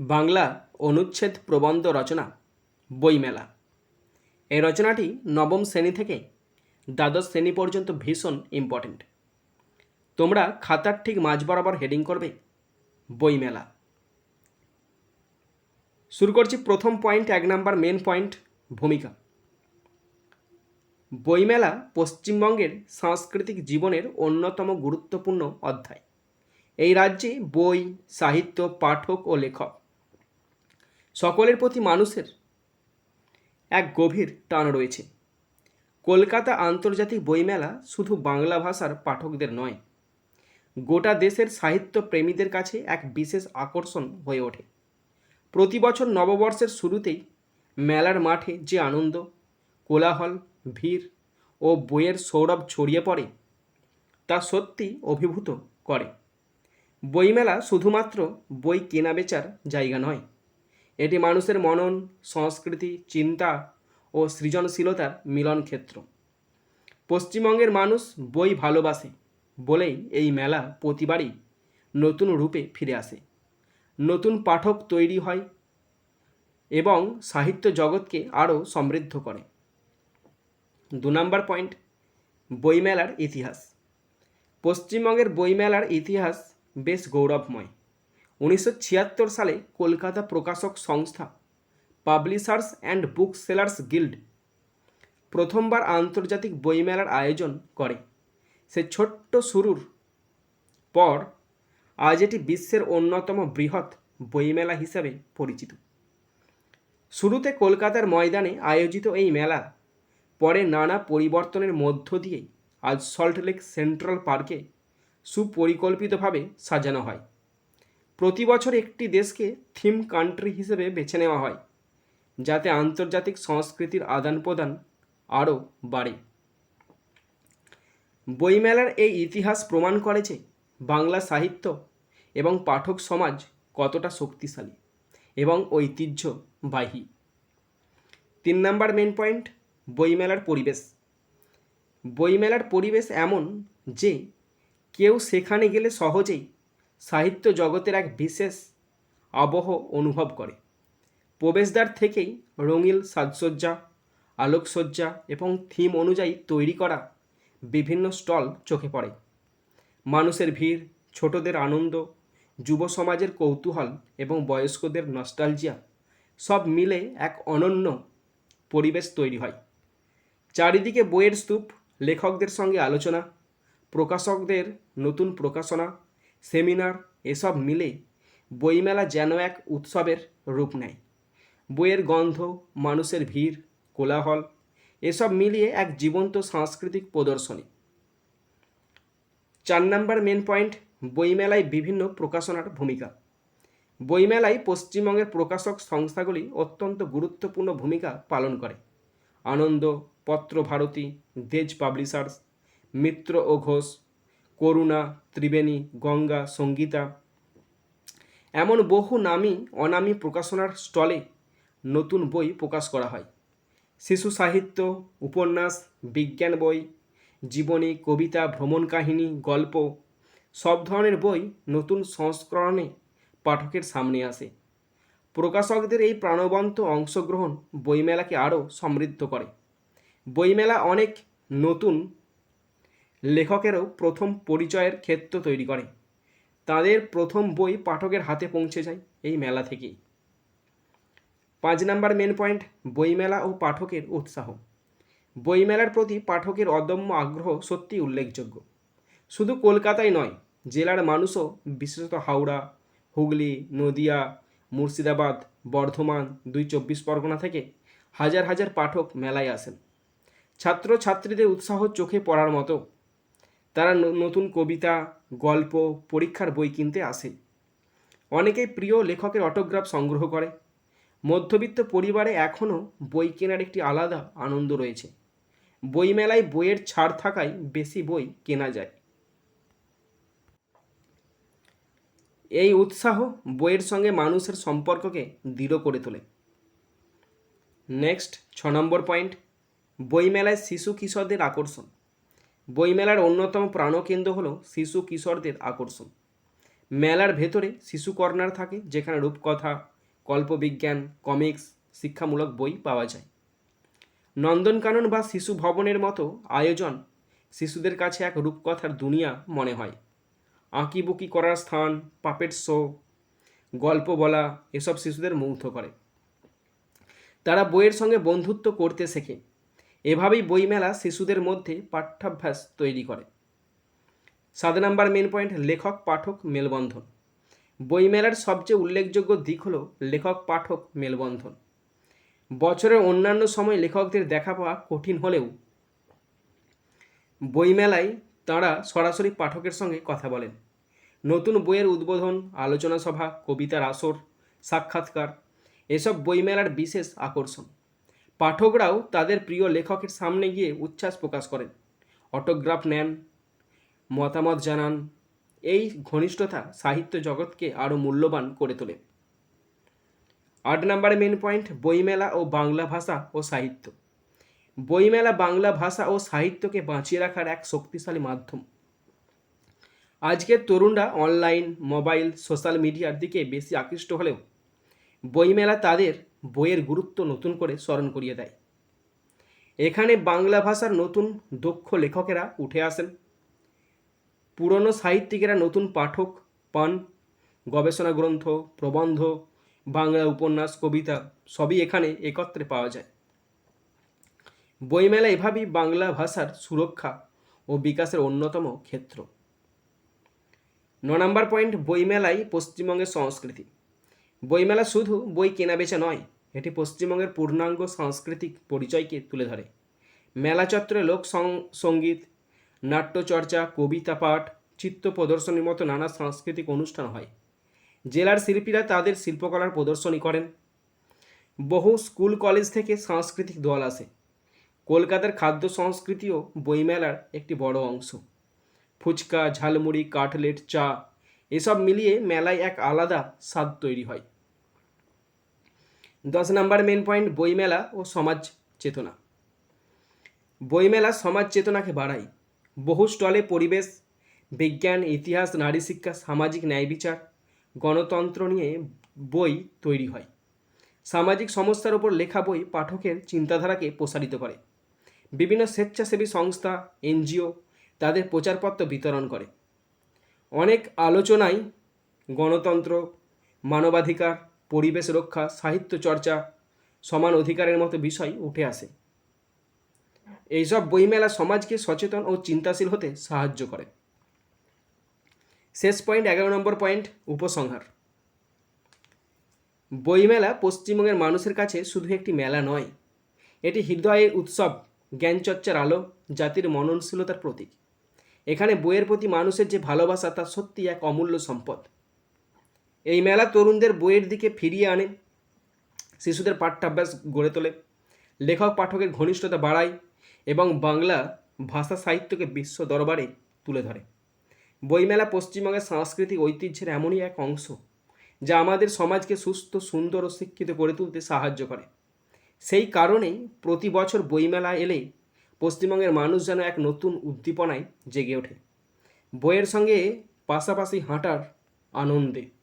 বাংলা অনুচ্ছেদ প্রবন্ধ রচনা, বইমেলা। এই রচনাটি নবম শ্রেণি থেকে দ্বাদশ শ্রেণি পর্যন্ত ভীষণ ইম্পর্ট্যান্ট তোমরা খাতার ঠিক মাঝ বরাবর হেডিং করবে, বইমেলা। শুরু করছি প্রথম পয়েন্ট এক নাম্বার মেন পয়েন্ট ভূমিকা। বইমেলা পশ্চিমবঙ্গের সাংস্কৃতিক জীবনের অন্যতম গুরুত্বপূর্ণ অধ্যায়। এই রাজ্যে বই, সাহিত্য, পাঠক ও লেখক সকলের প্রতি মানুষের এক গভীর টান রয়েছে। কলকাতা আন্তর্জাতিক বইমেলা শুধু বাংলা ভাষার পাঠকদের নয়, গোটা দেশের সাহিত্য প্রেমীদের কাছে এক বিশেষ আকর্ষণ হয়ে ওঠে। প্রতি বছর নববর্ষের শুরুতেই মেলার মাঠে যে আনন্দ, কোলাহল, ভিড় ও বইয়ের সৌরভ ছড়িয়ে পড়ে, তা সত্যি অভিভূত করে। বইমেলা শুধুমাত্র বই কেনা বেচার জায়গা নয় এটি মানুষের মনন, সংস্কৃতি, চিন্তা ও সৃজনশীলতার মিলন ক্ষেত্র পশ্চিমবঙ্গের মানুষ বই ভালোবাসে বলেই এই মেলা প্রতিবারই নতুন রূপে ফিরে আসে। নতুন পাঠক তৈরি হয় এবং সাহিত্য জগৎকে আরও সমৃদ্ধ করে। দু নম্বর পয়েন্ট, বইমেলার ইতিহাস। পশ্চিমবঙ্গের বইমেলার ইতিহাস বেশ গৌরবময়। উনিশশো ছিয়াত্তর সালে কলকাতা প্রকাশক সংস্থা, publishers and book sellers guild প্রথমবার আন্তর্জাতিক বইমেলার আয়োজন করে। সে ছোট্ট শুরুর পর আজ এটি বিশ্বের অন্যতম বৃহৎ বইমেলা হিসাবে পরিচিত। শুরুতে কলকাতার ময়দানে আয়োজিত এই মেলা পরে নানা পরিবর্তনের মধ্য দিয়ে আজ সল্টলেক সেন্ট্রাল পার্কে সুপরিকল্পিতভাবে সাজানো হয়। প্রতি বছর একটি দেশকে থিম কান্ট্রি হিসেবে বেছে নেওয়া হয়, যাতে আন্তর্জাতিক সংস্কৃতির আদান প্রদান আরও বাড়ে। বইমেলার এই ইতিহাস প্রমাণ করে যে বাংলা সাহিত্য এবং পাঠক সমাজ কতটা শক্তিশালী এবং ঐতিহ্যবাহী। তিন নাম্বার মেন পয়েন্ট বইমেলার পরিবেশ। বইমেলার পরিবেশ এমন যে কেউ সেখানে গেলে সহজেই সাহিত্য জগতের এক বিশেষ আবহ অনুভব করে। প্রবেশদ্বার থেকেই রঙিন সাজসজ্জা, আলোকসজ্জা এবং থিম অনুযায়ী তৈরি করা বিভিন্ন স্টল চোখে পড়ে। মানুষের ভিড়, ছোটদের আনন্দ, যুব সমাজের কৌতূহল এবং বয়স্কদের নস্টালজিয়া সব মিলে এক অনন্য পরিবেশ তৈরি হয়। চারিদিকে বইয়ের স্তূপ, লেখকদের সঙ্গে আলোচনা, প্রকাশকদের নতুন প্রকাশনা সেমিনার, এসব মিলে বইমেলা যেন এক উৎসবের রূপ নেয়। বইয়ের গন্ধ, মানুষের ভিড়, কোলাহল, এসব মিলিয়ে এক জীবন্ত সাংস্কৃতিক প্রদর্শনী। চার নাম্বার মেন পয়েন্ট, বইমেলায় বিভিন্ন প্রকাশনার ভূমিকা। বইমেলায় পশ্চিমবঙ্গের প্রকাশক সংস্থাগুলি অত্যন্ত গুরুত্বপূর্ণ ভূমিকা পালন করে। আনন্দ পত্র ভারতী দেজ পাবলিশার্স, মিত্র ও ঘোষ করুণা, ত্রিবেণী, গঙ্গা, সঙ্গীতা। এমন বহু নামী অনামী প্রকাশনার স্টলে নতুন বই প্রকাশ করা হয়। শিশু সাহিত্য, উপন্যাস, বিজ্ঞান বই, জীবনী, কবিতা, ভ্রমণ কাহিনী, গল্প সব ধরনের বই নতুন সংস্করণে পাঠকের সামনে আসে। প্রকাশকদের এই প্রাণবন্ত অংশগ্রহণ বইমেলাকে আরও সমৃদ্ধ করে। বইমেলা অনেক নতুন লেখকেরও প্রথম পরিচয়ের ক্ষেত্র তৈরি করে তাদের প্রথম বই পাঠকের হাতে পৌঁছে যায় এই মেলা থেকেই। পাঁচ নাম্বার মেন পয়েন্ট বইমেলা ও পাঠকের উৎসাহ। বইমেলার প্রতি পাঠকের অদম্য আগ্রহ সত্যি উল্লেখযোগ্য। শুধু কলকাতায় নয়, জেলার মানুষও, বিশেষত হাওড়া, হুগলি, নদিয়া, মুর্শিদাবাদ, বর্ধমান, দুই চব্বিশ পরগনা থেকে হাজার হাজার পাঠক মেলায় আসেন। ছাত্র ছাত্রীদের উৎসাহ চোখে পড়ার মতো তারা নতুন কবিতা, গল্প, পরীক্ষার বই কিনতে আসে। অনেকেই প্রিয় লেখকের অটোগ্রাফ সংগ্রহ করে। মধ্যবিত্ত পরিবারে এখনও বই কেনার একটি আলাদা আনন্দ রয়েছে। বইমেলায় বইয়ের ছাড় থাকায় বেশি বই কেনা যায়। এই উৎসাহ বইয়ের সঙ্গে মানুষের সম্পর্ককে দৃঢ় করে তোলে। নেক্সট ছ নম্বর পয়েন্ট বইমেলায় শিশু কিশোরদের আকর্ষণ। বইমেলার অন্যতম প্রাণকেন্দ্র হলো শিশু কিশোরদের আকর্ষণ। মেলার ভেতরে শিশু কর্নার থাকে, যেখানে রূপকথা, কল্পবিজ্ঞান, কমিক্স, শিক্ষামূলক বই পাওয়া যায়। নন্দনকানন বা শিশু ভবনের মতো আয়োজন শিশুদের কাছে এক রূপকথার দুনিয়া মনে হয়। আঁকিবুকি করার স্থান পাপেট শো, গল্প বলা, এসব শিশুদের মুগ্ধ করে। তারা বইয়ের সঙ্গে বন্ধুত্ব করতে শেখে। এভাবেই বইমেলা শিশুদের মধ্যে পাঠ্যাভ্যাস তৈরি করে। সাত নাম্বার মেন পয়েন্ট লেখক, পাঠক, মেলবন্ধন। বইমেলার সবচেয়ে উল্লেখযোগ্য দিক হলো লেখক, পাঠক, মেলবন্ধন। বছরের অন্যান্য সময় লেখকদের দেখা পাওয়া কঠিন হলেও বইমেলায় তাঁরা সরাসরি পাঠকের সঙ্গে কথা বলেন। নতুন বইয়ের উদ্বোধন, আলোচনা সভা, কবিতার আসর, সাক্ষাৎকার, এসব বইমেলার বিশেষ আকর্ষণ। পাঠকরাও তাদের প্রিয় লেখকের সামনে গিয়ে উচ্ছ্বাস প্রকাশ করেন। অটোগ্রাফ নেন, মতামত জানান, এই ঘনিষ্ঠতা সাহিত্য জগৎকে আরও মূল্যবান করে তোলে। আট নম্বরে মেন পয়েন্ট বইমেলা ও বাংলা ভাষা ও সাহিত্য। বইমেলা, বাংলা ভাষা ও সাহিত্যকে বাঁচিয়ে রাখার এক শক্তিশালী মাধ্যম। আজকের তরুণরা অনলাইন মোবাইল সোশ্যাল মিডিয়ার দিকে বেশি আকৃষ্ট হলেও বইমেলা তাদের বইয়ের গুরুত্ব নতুন করে স্মরণ করিয়ে দেয়। এখানে বাংলা ভাষার নতুন দক্ষ লেখকেরা উঠে আসেন। পুরনো সাহিত্যিকেরা নতুন পাঠক পান। গবেষণা গ্রন্থ, প্রবন্ধ, বাংলা উপন্যাস, কবিতা সবই এখানে একত্রে পাওয়া যায়। বইমেলা এভাবেই বাংলা ভাষার সুরক্ষা ও বিকাশের অন্যতম ক্ষেত্র। ন নম্বর পয়েন্ট বইমেলাই পশ্চিমবঙ্গের সংস্কৃতি। বইমেলা শুধু বই কেনাবেচা নয়, এটি পশ্চিমবঙ্গের পূর্ণাঙ্গ সাংস্কৃতিক পরিচয়কে তুলে ধরে। মেলা চত্বরে লোক সংগীত, নাট্যচর্চা, কবিতা পাঠ, চিত্র প্রদর্শনীর মতো নানা সাংস্কৃতিক অনুষ্ঠান হয়। জেলার শিল্পীরা তাদের শিল্পকলার প্রদর্শনী করেন। বহু স্কুল কলেজ থেকে সাংস্কৃতিক দল আসে। কলকাতার খাদ্য সংস্কৃতিও বইমেলার একটি বড় অংশ। ফুচকা, ঝালমুড়ি, কাটলেট, চা, এসব মিলিয়ে মেলায় এক আলাদা স্বাদ তৈরি হয়। দশ নম্বর মেন পয়েন্ট বইমেলা ও সমাজ চেতনা। বইমেলা, সমাজ চেতনাকে বাড়ায়। বহু স্টলে পরিবেশ, বিজ্ঞান, ইতিহাস, নারী শিক্ষা, সামাজিক ন্যায় বিচার, গণতন্ত্র নিয়ে বই তৈরি হয়। সামাজিক সমস্যার ওপর লেখা বই পাঠকের চিন্তাধারাকে প্রসারিত করে। বিভিন্ন স্বেচ্ছাসেবী সংস্থা, এনজিও তাদের প্রচারপত্র বিতরণ করে। অনেক আলোচনায় গণতন্ত্র, মানবাধিকার পরিবেশ রক্ষা, সাহিত্য চর্চা সমান অধিকারের মতো বিষয় উঠে আসে। এইসব বইমেলা সমাজকে সচেতন ও চিন্তাশীল হতে সাহায্য করে। শেষ পয়েন্ট, এগারো নম্বর পয়েন্ট, উপসংহার। বইমেলা পশ্চিমবঙ্গের মানুষের কাছে শুধু একটি মেলা নয়, এটি হৃদয়ের উৎসব, জ্ঞানচর্চার আলো, জাতির মননশীলতার প্রতীক। এখানে বইয়ের প্রতি মানুষের যে ভালোবাসা, তা সত্যি এক অমূল্য সম্পদ। এই মেলা তরুণদের বইয়ের দিকে ফিরিয়ে আনে, শিশুদের পাঠ্যাভ্যাস গড়ে তোলে, লেখক পাঠকের ঘনিষ্ঠতা বাড়ায় এবং বাংলা ভাষা সাহিত্যকে বিশ্ব দরবারে তুলে ধরে। বইমেলা পশ্চিমবঙ্গের সাংস্কৃতিক ঐতিহ্যের এমনই এক অংশ যা আমাদের সমাজকে সুস্থ, সুন্দর ও শিক্ষিত করে তুলতে সাহায্য করে। সেই কারণেই প্রতি বছর বইমেলা এলে পশ্চিমবঙ্গের মানুষ যেন এক নতুন উদ্দীপনায় জেগে ওঠে। বইয়ের সঙ্গে পাশাপাশি হাঁটার আনন্দে।